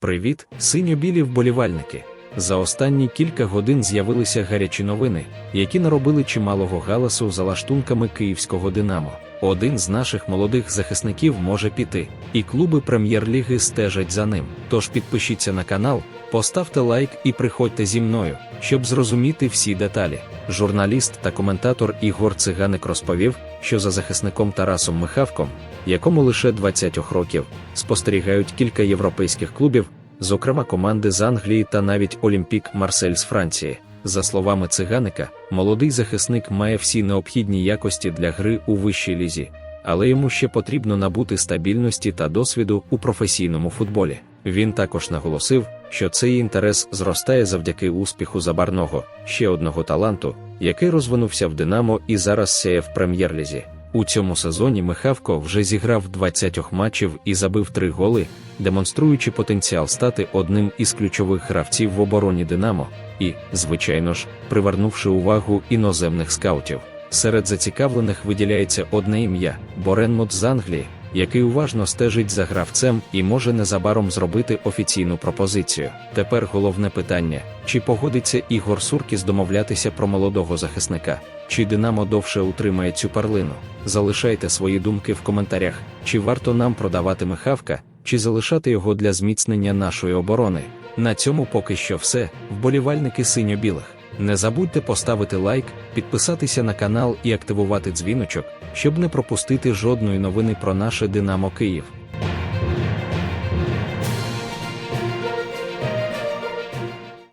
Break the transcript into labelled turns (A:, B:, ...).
A: Привіт, синьо-білі вболівальники! За останні кілька годин з'явилися гарячі новини, які наробили чималого галасу за лаштунками київського Динамо. Один з наших молодих захисників може піти, і клуби прем'єр-ліги стежать за ним. Тож підпишіться на канал, поставте лайк і приходьте зі мною, щоб зрозуміти всі деталі. Журналіст та коментатор Ігор Циганик розповів, що за захисником Тарасом Михавком, якому лише 20 років, спостерігають кілька європейських клубів, зокрема команди з Англії та навіть Олімпік Марсель з Франції. За словами циганика, молодий захисник має всі необхідні якості для гри у вищій лізі, але йому ще потрібно набути стабільності та досвіду у професійному футболі. Він також наголосив, що цей інтерес зростає завдяки успіху забарного, ще одного таланту, який розвинувся в Динамо і зараз сяє в прем'єр-лізі. У цьому сезоні Михавко вже зіграв 20 матчів і забив 3 голи, демонструючи потенціал стати одним із ключових гравців в обороні Динамо і, звичайно ж, привернувши увагу іноземних скаутів. Серед зацікавлених виділяється одне ім'я Боренмут з Англії, який уважно стежить за гравцем і може незабаром зробити офіційну пропозицію. Тепер головне питання: чи погодиться Ігор Суркіс домовлятися про молодого захисника, чи Динамо довше утримає цю парлину? Залишайте свої думки в коментарях, чи варто нам продавати Михавка, чи залишати його для зміцнення нашої оборони. На цьому поки що все, вболівальники синьо-білих. Не забудьте поставити лайк, підписатися на канал і активувати дзвіночок, щоб не пропустити жодної новини про наше Динамо Київ.